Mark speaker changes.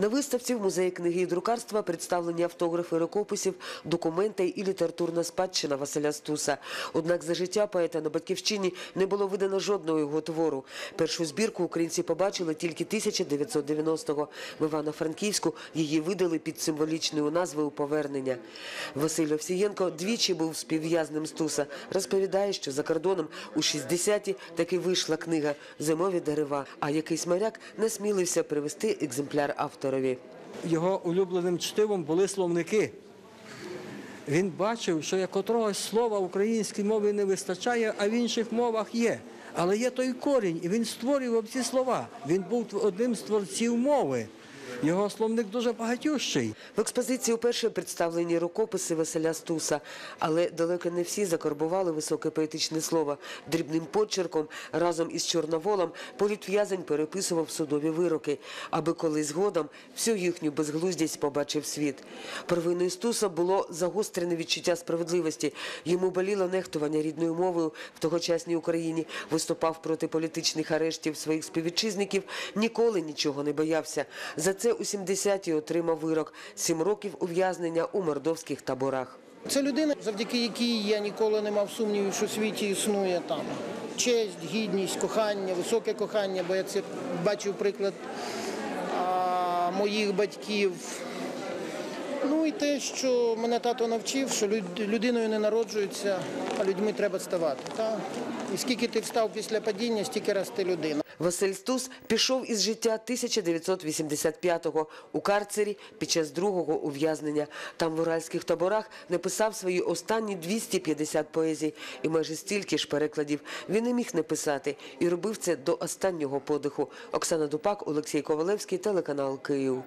Speaker 1: На виставці в музеї книги і друкарства представлені автографи рукописів, документи і літературна спадщина Василя Стуса. Однак за життя поета на батьківщині не було видано жодного його твору. Першу збірку українці побачили тільки 1990-го. В Івано-Франківську її видали під символічною назвою Повернення. Василь Овсієнко двічі був співв'язним Стуса. Розповідає, що за кордоном у 60-ті таки вийшла книга Зимові дерева, а якийсь моряк насмілився привезти екземпляр авторові.
Speaker 2: його улюбленим чтивом були словники. Він бачив, що як котрогось слова українській мові не вистачає, а в інших мовах є. Але є той корінь, і він створював ці слова. Він був одним з творців мови. Його словник дуже багатющий.
Speaker 1: В експозиції вперше представлені рукописи Василя Стуса, але далеко не всі закарбували високе поетичне слово. Дрібним почерком разом із Чорноволом політв'язень переписував судові вироки, аби колись згодом всю їхню безглуздість побачив світ. Провиною Стуса було загострене відчуття справедливості. Йому боліло нехтування рідною мовою в тогочасній Україні, виступав проти політичних арештів своїх співвітчизників, ніколи нічого не боявся. За це у 70-ті отримав вирок – сім років ув'язнення у мордовських таборах.
Speaker 3: Це людина, завдяки якій я ніколи не мав сумнівів, що в світі існує там честь, гідність, кохання, високе кохання, бо я це бачив приклад а, моїх батьків. Ну і те, що мене тато навчив, що людиною не народжується, а людьми треба ставати. Та? І скільки ти встав після падіння, стільки раз ти людина.
Speaker 1: Василь Стус пішов із життя 1985-го у карцері під час другого ув'язнення. Там в уральських таборах написав свої останні 250 поезій і майже стільки ж перекладів. Він не міг не писати і робив це до останнього подиху. Оксана Дупак, Олексій Ковалевський, телеканал Київ.